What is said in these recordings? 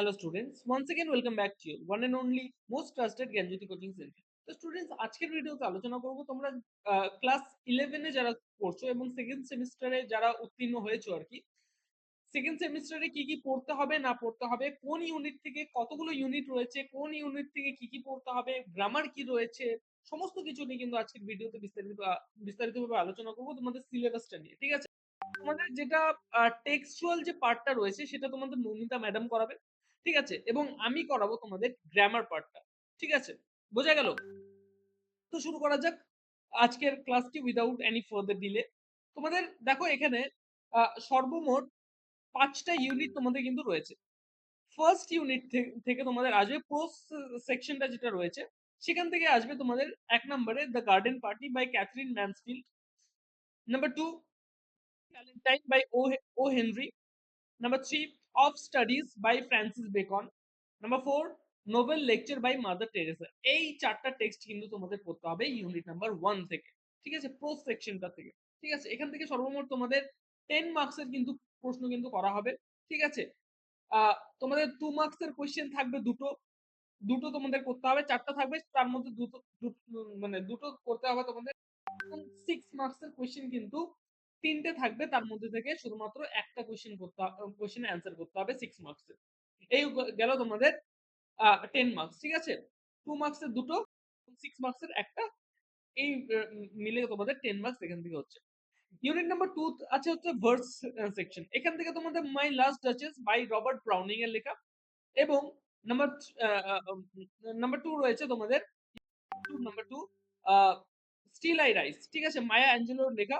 Hello students, once again welcome back to you. One and only most trusted Gyanjyoti coaching centre তো students আজকের ভিডিওতে আলোচনা করব তোমরা ক্লাস ইলেভেনে যারা পড়ছো এবং সেকেন্ড সেমিস্টারে যারা উত্তীর্ণ হয়েছো আর কি সেকেন্ড সেমিস্টারে কি কি পড়তে হবে না পড়তে হবে কোন ইউনিট থেকে কতগুলো ইউনিট রয়েছে কোন ইউনিট থেকে কি কি পড়তে হবে গ্রামার কি রয়েছে সমস্ত কিছু নিয়ে কিন্তু আজকের ভিডিওতে বিস্তারিত বিস্তারিতভাবে আলোচনা করব তোমাদের সিলেবাসটা নিয়ে ঠিক আছে? তোমাদের যেটা টেক্সচুয়াল যে পার্টটা রয়েছে সেটা তোমাদের মৌমিতা ম্যাডাম করাবে। ঠিক আছে? এবং আমি করাবো তোমাদের গ্রামার পার্টটা ঠিক আছে? বোঝা গেল? তো শুরু করা যাক। আজকের ক্লাসটি উইদাউট এনি ফার্দার ডিলে তোমাদের দেখো এখানে সর্বমোট পাঁচটা ইউনিট তোমাদের কিন্তু রয়েছে। ফার্স্ট ইউনিট থেকে তোমাদের আসবে পোস্ট সেকশনটা যেটা রয়েছে সেখান থেকে আসবে তোমাদের এক নম্বরে the garden party by Katherine Mansfield number two Valentine by ও o. Henry. Number three, Of Studies by Francis Bacon. Number four, Nobel lecture by mother Teresa এই চারটা টেক্সট কিন্তু তোমাদের পড়তে হবে ইউনিট নাম্বার ওয়ান থেকে ঠিক আছে? প্রো সেকশনটা থেকে ঠিক আছে? এখান থেকে সর্বমোট তোমাদের টেন মার্কসের কিন্তু প্রশ্ন কিন্তু করা হবে ঠিক আছে? তোমাদের টু মার্কসের কোয়েশ্চেন থাকবে দুটো দুটো তোমাদের করতে হবে চারটা থাকবে তার মধ্যে দুটো মানে দুটো করতে হবে তোমাদের। সিক্স মার্কসের কোয়েশ্চেন কিন্তু তিনটে থাকবে, তার মধ্যে থেকে শুধুমাত্র একটা কোয়েশ্চেন করতে কোয়েশ্চেনে অ্যান্সার করতে হবে সিক্স মার্কসের এই গেল তোমাদের টেন মার্কস ঠিক আছে? টু মার্কসের দুটো সিক্স মার্কসের একটা, এই মিলে তোমাদের টেন মার্কস এখান থেকে হচ্ছে। ইউনিট নাম্বার টু আছে হচ্ছে ভার্স সেকশন এখান থেকে তোমাদের my last duchess by Robert Browning এর লেখা এবং নাম্বার নাম্বার টু রয়েছে তোমাদের number two still I rise ঠিক আছে? মায়া অ্যাঞ্জেলোর লেখা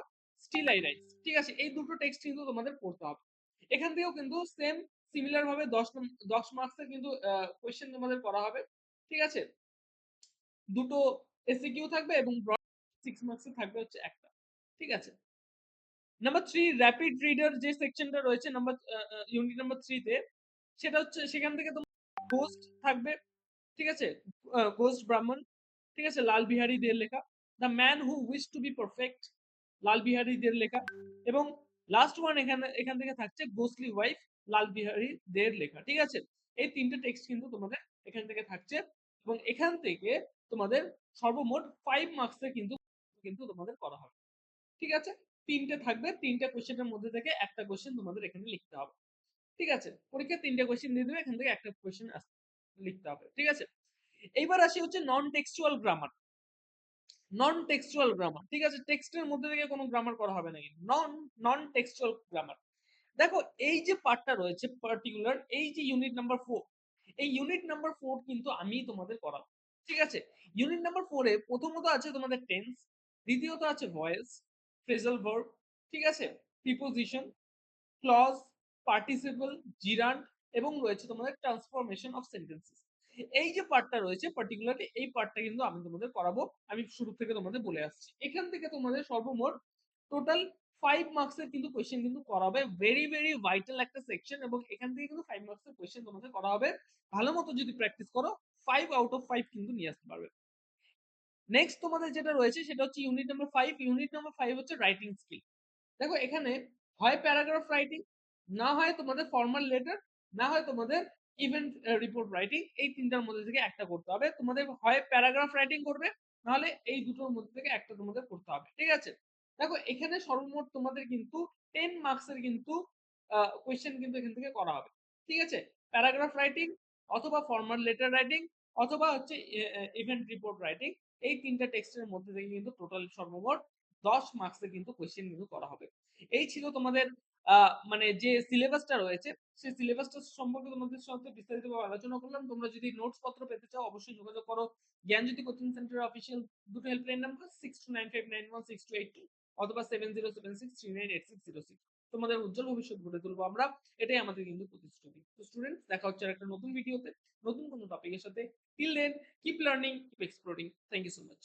স্টিল আই ঠিক আছে? এই দুটো টেক্সট কিন্তু তোমাদের পড়তে হবে। এখান থেকেও কিন্তু সেম সিমিলার ভাবে দশ দশ মার্কসের কিন্তু কোয়েশ্চেন তোমাদের করা হবে, ঠিক আছে? দুটো এসিকিউ থাকবে এবং সিক্স মার্কসে থাকবে হচ্ছে একটা, ঠিক আছে? নাম্বার থ্রি র্যাপিড রিডার যে সেকশনটা রয়েছে নাম্বার ইউনিট নাম্বার থ্রিতে সেটা হচ্ছে সেখান থেকে তোমার গোস্ট থাকবে, ঠিক আছে? গোস্ট ব্রাহ্মণ, ঠিক আছে? লাল বিহারি লেখা the man who wish to be perfect Lal বিহারীদের লেখা। এবং লাস্ট ওয়ান এখানে, এখান থেকে থাকছে গোসলি ওয়াইফ লাল বিহারী দের লেখা। ঠিক আছে? এই তিনটে টেক্সট কিন্তু তোমাদের এখান থেকে থাকছে। এবং এখান থেকে তোমাদের সর্বমোট ফাইভ মার্কসে কিন্তু কিন্তু তোমাদের করা হবে। ঠিক আছে? তিনটে থাকবে। তিনটে কোশ্চেনের মধ্যে থেকে একটা কোশ্চেন তোমাদের এখানে লিখতে হবে। ঠিক আছে? পরীক্ষা তিনটে কোশ্চেন দিয়ে দেবে, এখান থেকে একটা কোশ্চেন লিখতে হবে। ঠিক আছে? এইবার আসি হচ্ছে non textual grammar non textual grammar ঠিক আছে? টেক্সটের মধ্যে থেকে কোনো গ্রামার করা হবে না নন নন টেক্সচুয়াল গ্রামার দেখো, এই যে পার্টটা রয়েছে পার্টিকুলার এই যে ইউনিট নাম্বার ফোর এই ইউনিট নাম্বার ফোর কিন্তু আমি তোমাদের করাবো, ঠিক আছে? ইউনিট নাম্বার ফোরে প্রথমত আছে তোমাদের টেন্স দ্বিতীয়ত আছে ভয়েস ফ্রেজাল ভার্ব ঠিক আছে? প্রিপোজিশন ক্লজ পার্টিসিপল জিরান্ট এবং রয়েছে তোমাদের ট্রান্সফরমেশন অফ সেন্টেন্সেস এই যে পার্টটা রয়েছে পার্টিকুলারলি এই পার্টটা কিন্তু আমি তোমাদের করাবো। আমি শুরু থেকে তোমাদের বলে আসছি। এখান থেকে তোমাদের সর্বমোট টোটাল ফাইভ মার্কসের কিন্তু কোয়েশ্চেন কিন্তু করাবে। ভেরি ভেরি ভাইটাল একটা সেকশন এবং এখান থেকে কিন্তু ফাইভ মার্কসের কোয়েশ্চেন তোমাদের করা হবে। ভালো মতো যদি প্র্যাকটিস করো ফাইভ আউট অফ ফাইভ কিন্তু নিয়ে আসতে পারবে। নেক্সট তোমাদের যেটা রয়েছে, সেটা হচ্ছে unit number five unit number five হচ্ছে রাইটিং স্কিল দেখো, এখানে হয় প্যারাগ্রাফ রাইটিং না হয় তোমাদের ফর্মাল লেটার না হয় তোমাদের ইভেন্ট রিপোর্ট রাইটিং এই তিনটার মধ্যে থেকে একটা করতে হবে। তোমাদের হয় প্যারাগ্রাফ রাইটিং করবে, নাহলে এই দুটোর মধ্যে থেকে একটা তোমাদের করতে হবে, ঠিক আছে? দেখো, এখানে সর্বমোট তোমাদের কিন্তু টেন মার্কসের কিন্তু কোয়েশ্চেন কিন্তু এখান থেকে করা হবে, ঠিক আছে? প্যারাগ্রাফ রাইটিং অথবা ফর্মাল লেটার রাইটিং অথবা হচ্ছে ইভেন্ট রিপোর্ট রাইটিং এই তিনটা টেক্সটের মধ্যে থেকে কিন্তু টোটাল সর্বমোট দশ মার্কসের কিন্তু কোয়েশ্চেন কিন্তু করা হবে। এই ছিল তোমাদের মানে যে সিলেবাসটা রয়েছে সেই সিলেবাসটা সম্পর্কে তোমাদের সাথে বিস্তারিতভাবে আলোচনা করলাম। তোমরা যদি নোটস পত্র পেতে চাও, অবশ্যই যোগাযোগ করো। জ্ঞানজ্যোতি কোচিং সেন্টার অফিসিয়াল দুটো helpline number six two nine five nine one six two eight two অথবা seven zero seven six three nine eight six zero six তোমাদের উজ্জ্বল ভবিষ্যৎ গড়ে তুলবো আমরা। এটাই আমাদের কিন্তু প্রতিশ্রুতি। তো স্টুডেন্টস দেখা হচ্ছে একটা নতুন ভিডিওতে নতুন কোনো টপিকের সাথে। Till then keep learning keep exploring thank you so much